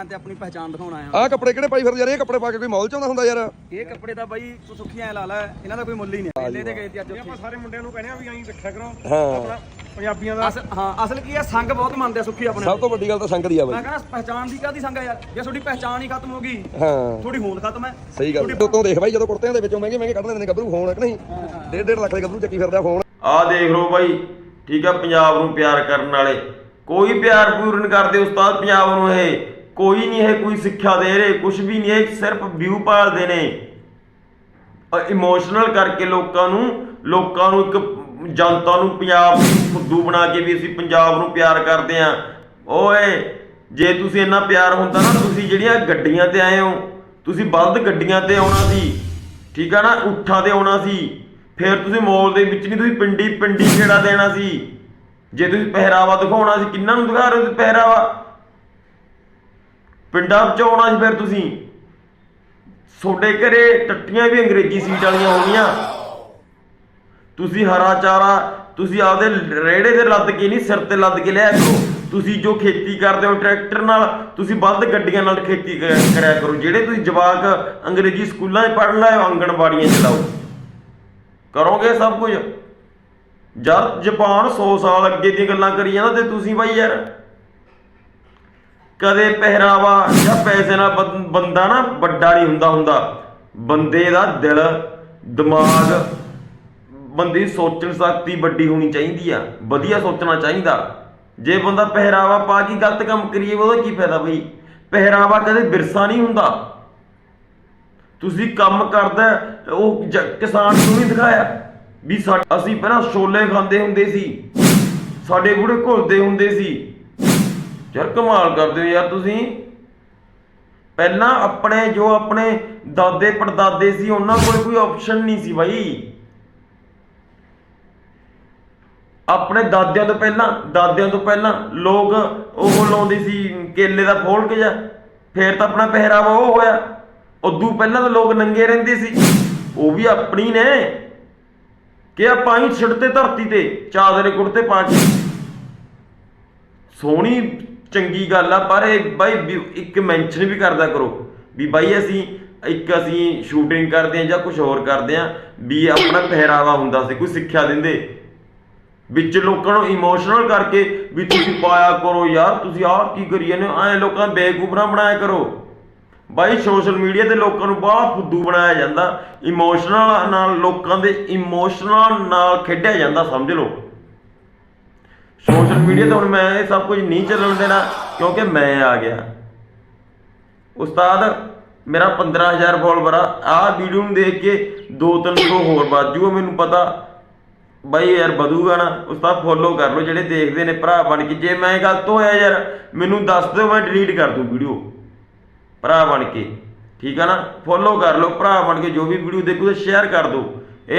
ਆਇਆ ਤੇ ਆਪਣੀ ਪਹਿਚਾਣ ਦਿਖਾਉਣ ਆਇਆ। ਆਹ ਕੱਪੜੇ ਕਿਹੜੇ ਪਾਈ ਫਿਰਦੇ ਯਾਰ? ਇਹ ਕੱਪੜੇ ਪਾ ਕੇ ਕੋਈ ਮੌਲ ਚ ਆਉਂਦਾ ਹੁੰਦਾ ਯਾਰ। ਇਹ ਕੱਪੜੇ ਤਾਂ ਬਾਈ ਤੂੰ ਸੁੱਖੀਆਂ ਐ ਲਾ ਲੈ ਇਹਨਾਂ ਦਾ ਕੋਈ ਮੁੱਲ ਹੀ ਨਹੀਂ। ਮੇਲੇ ਤੇ ਗਏ ਤੇ ਅੱਜ ਆਪਾਂ ਸਾਰੇ ਮੁੰਡਿਆਂ ਨੂੰ ਕਹਿੰਦੇ ਆ ਵੀ ਐਂ ਰੱਖਿਆ ਕਰੋ। ਹਾਂ। ਪੰਜਾਬੀਆਂ ਦਾ। ਹਾਂ ਅਸਲ ਕੀ ਹੈ ਸੰਗ ਬਹੁਤ ਮੰਨਦੇ ਆ ਸੁੱਖੀ ਆਪਣੇ ਸਭ ਤੋਂ ਵੱਡੀ ਗੱਲ ਤਾਂ ਸੰਗ ਦੀ ਆ ਮੈਂ ਬਾਈ ਕਹਿੰਦਾ ਪਹਿਚਾਣ ਦੀ ਕਾਦੀ ਸੰਗ ਆ ਯਾਰ? ਜੇ ਤੁਹਾਡੀ ਪਹਿਚਾਣ ਹੀ ਖਤਮ ਹੋ ਗਈ ਹਾਂ। ਤੁਹਾਡੀ ਹੋਂਦ ਖਤਮ ਹੈ। ਸਹੀ ਗੱਲ। ਤੋਂ ਤੋਂ ਦੇਖ ਬਾਈ ਜਦੋਂ ਕੁੜਤਿਆਂ ਦੇ ਵਿੱਚੋਂ ਮਹਿੰਗੇ ਮਹਿੰਗੇ ਕੱਢ ਲੈਂਦੇ ਨੇ ਗੱਭਰੂ ਫੋਨ ਕਿ ਨਹੀਂ? ਡੇਢ ਡੇਢ ਲੱਖ ਦੇ ਗੱਭਰੂ ਚੱਕੀ ਫਿਰਦਾ ਫੋਨ ਆਹ ਦੇਖ ਲਓ ਬਾਈ ਠੀਕ ਆ ਪੰਜਾਬ ਨੂੰ ਪਿਆਰ ਕਰਨ ਵਾਲੇ। ਕੋਈ ਪਿਆਰ ਪੂਰਨ ਕਰਦੇ ਉਸਤਾਦ ਪੰਜਾਬ ਨੂੰ ਇਹ। ਕੋਈ ਨਹੀਂ ਇਹ ਕੋਈ ਸਿੱਖਿਆ ਦੇ ਰਹੇ ਕੁਝ ਵੀ ਨਹੀਂ ਇਹ ਸਿਰਫ ਵਿਊ ਪਾਲਦੇ ਨੇ। ਇਮੋਸ਼ਨਲ ਕਰਕੇ ਲੋਕਾਂ ਨੂੰ ਲੋਕਾਂ ਨੂੰ ਇੱਕ ਜਨਤਾ ਨੂੰ ਪੰਜਾਬ ਫੁੱਦੂ ਬਣਾ ਕੇ ਵੀ ਅਸੀਂ ਪੰਜਾਬ ਨੂੰ ਪਿਆਰ ਕਰਦੇ ਆ ਓਏ, ਜੇ ਤੁਸੀਂ ਇੰਨਾ ਪਿਆਰ ਹੁੰਦਾ ਨਾ, ਤੁਸੀਂ ਜਿਹੜੀਆਂ ਗੱਡੀਆਂ ਤੇ ਆਏ ਹੋ, ਤੁਸੀਂ ਬਲਦ ਗੱਡੀਆਂ ਤੇ ਆਉਣਾ ਸੀ, ਠੀਕ ਆ ਨਾ, ਉੱਠਾਂ ਤੇ ਆਉਣਾ ਸੀ, ਫਿਰ ਤੁਸੀਂ ਮੋਲ ਦੇ ਵਿੱਚ ਨਹੀਂ, ਤੁਸੀਂ ਪਿੰਡੀ ਪਿੰਡੀ ਕਿਹੜਾ ਦੇਣਾ ਸੀ। ਜੇ ਤੁਸੀਂ ਪਹਿਰਾਵਾ ਦਿਖਾਉਣਾ ਸੀ, ਕਿੰਨਾਂ ਨੂੰ ਦਿਖਾ ਰਹੇ ਹੋ ਤੁਸੀਂ ਪਹਿਰਾਵਾ? ਪਿੰਡਾਂ ਵਿੱਚ ਆਉਣਾ ਸੀ ਫਿਰ ਤੁਸੀਂ। ਤੁਹਾਡੇ ਘਰੇ ਟੱਟੀਆਂ ਵੀ ਅੰਗਰੇਜ਼ੀ ਸੀਟ ਵਾਲੀਆਂ ਹੋਣੀਆਂ ਤੁਸੀਂ ਹਰਾ ਚਾਰਾ, ਤੁਸੀਂ ਆਪਦੇ ਰੇੜੇ ਤੇ ਲੱਦ ਕੇ ਨਹੀਂ, ਸਿਰ ਤੇ ਲੱਦ ਕੇ ਲਿਆ ਕਰੋ ਤੁਸੀਂ ਜੋ ਖੇਤੀ ਕਰਦੇ ਹੋ ਟਰੈਕਟਰ ਨਾਲ, ਤੁਸੀਂ ਵੱਧ ਗੱਡੀਆਂ ਨਾਲ ਖੇਤੀ ਕਰਿਆ ਕਰੋ। ਜਿਹੜੇ ਤੁਸੀਂ ਜਵਾਕ ਅੰਗਰੇਜ਼ੀ ਸਕੂਲਾਂ 'ਚ ਪੜ੍ਹਨ ਲਾਏ ਆਂਗਣਵਾੜੀਆਂ 'ਚ ਲਾਓ। ਕਰੋਗੇ ਸਭ ਕੁਝ? ਜਦ ਜਾਪਾਨ 100 ਸਾਲ ਅੱਗੇ ਦੀਆਂ ਗੱਲਾਂ ਕਰੀ ਜਾਂਦਾ ਤੇ ਤੁਸੀਂ ਬਾਈ ਯਾਰ ਕਦੇ ਪਹਿਰਾਵਾ ਜਾਂ ਪੈਸੇ ਨਾਲ ਬੰਦਾ ਨਾ ਵੱਡਾ ਨਹੀਂ ਹੁੰਦਾ ਹੁੰਦਾ। ਬੰਦੇ ਦਾ ਦਿਲ, ਦਿਮਾਗ, ਬੰਦੇ ਦੀ ਸੋਚਣ ਸ਼ਕਤੀ ਵੱਡੀ ਹੋਣੀ ਚਾਹੀਦੀ ਆ। ਵਧੀਆ ਸੋਚਣਾ ਚਾਹੀਦਾ। ਜੇ ਬੰਦਾ ਪਹਿਰਾਵਾ ਪਾ ਕੇ ਗਲਤ ਕੰਮ ਕਰੀਏ, ਉਹਦਾ ਕੀ ਫਾਇਦਾ ਬਈ? ਪਹਿਰਾਵਾ ਕਦੇ ਵਿਰਸਾ ਨਹੀਂ ਹੁੰਦਾ। ਤੁਸੀਂ ਕੰਮ ਕਰਦਾ, ਉਹ ਕਿਸਾਨ ਨੂੰ ਵੀ ਦਿਖਾਇਆ ਵੀ ਸਾ- ਅਸੀਂ ਪਹਿਲਾਂ ਛੋਲੇ ਖਾਂਦੇ ਹੁੰਦੇ ਸੀ। ਸਾਡੇ ਬੁੜੇ ਘੁਲਦੇ ਹੁੰਦੇ ਸੀ। ਯਾਰ ਕਮਾਲ ਕਰਦੇ ਹੋ ਯਾਰ ਤੁਸੀਂ। ਪਹਿਲਾਂ ਆਪਣੇ ਜੋ ਆਪਣੇ ਦਾਦੇ ਪੜਦਾਦੇ ਸੀ, ਉਹਨਾਂ ਕੋਲ ਕੋਈ ਆਪਸ਼ਨ ਨਹੀਂ ਸੀ ਬਾਈ। ਆਪਣੇ ਦਾਦਿਆਂ ਤੋਂ ਪਹਿਲਾਂ, ਦਾਦਿਆਂ ਤੋਂ ਪਹਿਲਾਂ ਲੋਕ ਉਹ ਲਾਉਂਦੇ ਸੀ, ਕੇਲੇ ਦਾ ਫੋਲ ਕੇ ਜਾ, ਫੇਰ ਤਾਂ ਆਪਣਾ ਪਹਿਰਾਵਾ ਉਹ ਹੋਇਆ। ਉਦੋਂ ਪਹਿਲਾਂ ਤਾਂ ਲੋਕ ਨੰਗੇ ਰਹਿੰਦੇ ਸੀ। ਉਹ ਵੀ ਆਪਣੀ ਨੇ। ਕਿ ਆਪਾਂ ਹੀ ਛਿੜਤੇ ਧਰਤੀ ਤੇ, ਚਾਦਰੇ ਕੁੜਤੇ ਪਾ ਕੇ। ਸੋਹਣੀ ਚੰਗੀ ਗੱਲ ਆ, ਪਰ ਇਹ ਬਾਈ ਵੀ ਇੱਕ ਮੈਂਸ਼ਨ ਵੀ ਕਰਦਾ ਕਰੋ ਵੀ ਬਾਈ ਅਸੀਂ ਇੱਕ ਅਸੀਂ ਸ਼ੂਟਿੰਗ ਕਰਦੇ ਆ ਜਾਂ ਕੁਝ ਹੋਰ ਕਰਦੇ ਆ ਵੀ ਆਪਣਾ ਪਹਿਰਾਵਾ ਹੁੰਦਾ ਸੀ, ਕੋਈ ਸਿੱਖਿਆ ਦਿੰਦੇ। ਵਿੱਚ ਲੋਕਾਂ ਨੂੰ ਇਮੋਸ਼ਨਲ ਕਰਕੇ ਵੀ ਤੁਸੀਂ ਪਾਇਆ ਕਰੋ, ਯਾਰ ਤੁਸੀਂ ਆਹ ਕੀ ਕਰੀ ਜਾਂਦੇ ਹੋ? ਐ ਲੋਕਾਂ ਨੂੰ ਬੇਵਕੂਫ ਬਣਾਇਆ ਕਰੋ। ਬਾਈ ਸੋਸ਼ਲ ਮੀਡੀਆ ਤੇ ਲੋਕਾਂ ਨੂੰ ਬਾਹਲਾ ਫੁੱਦੂ ਬਣਾਇਆ ਜਾਂਦਾ। ਇਮੋਸ਼ਨਲ ਨਾਲ ਲੋਕਾਂ ਦੇ ਇਮੋਸ਼ਨਲ ਨਾਲ ਖੇਡਿਆ ਜਾਂਦਾ, ਸਮਝ ਲਓ। ਸੋਸ਼ਲ ਮੀਡੀਆ ਤੇ ਹੁਣ ਮੈਂ ਇਹ ਸਭ ਕੁਝ ਨਹੀਂ ਚੱਲਣ ਦੇਣਾ, ਕਿਉਂਕਿ ਮੈਂ ਆ ਗਿਆ। ਉਸਤਾਦ, ਮੇਰਾ 15000 ਫੋਲੋਵਰ ਆ। ਆਹ ਵੀਡੀਓ ਨੂੰ ਦੇਖ ਕੇ 2-300 ਹੋਰ ਵੱਧ ਜੂਗਾ ਮੈਨੂੰ ਪਤਾ। ਬਾਈ ਯਾਰ, ਵਧੂਗਾ ਨਾ। ਉਸਤਾਦ ਫੋਲੋ ਕਰ ਲਓ, ਜਿਹੜੇ ਦੇਖਦੇ ਨੇ, ਭਰਾ ਬਣ ਕੇ। ਜੇ ਮੈਂ ਗਲਤ ਹੋਇਆ ਯਾਰ, ਮੈਨੂੰ ਦੱਸ ਦਿਓ, ਮੈਂ ਡਿਲੀਟ ਕਰ ਦੂੰ ਵੀਡੀਓ ਭਰਾ ਬਣ ਕੇ। ਠੀਕ ਆ ਨਾ? ਫੋਲੋ ਕਰ ਲਓ, ਭਰਾ ਬਣ ਕੇ ਜੋ ਵੀ ਵੀਡੀਓ ਦੇਖੋ ਤੇ ਸ਼ੇਅਰ ਕਰ ਦਿਓ।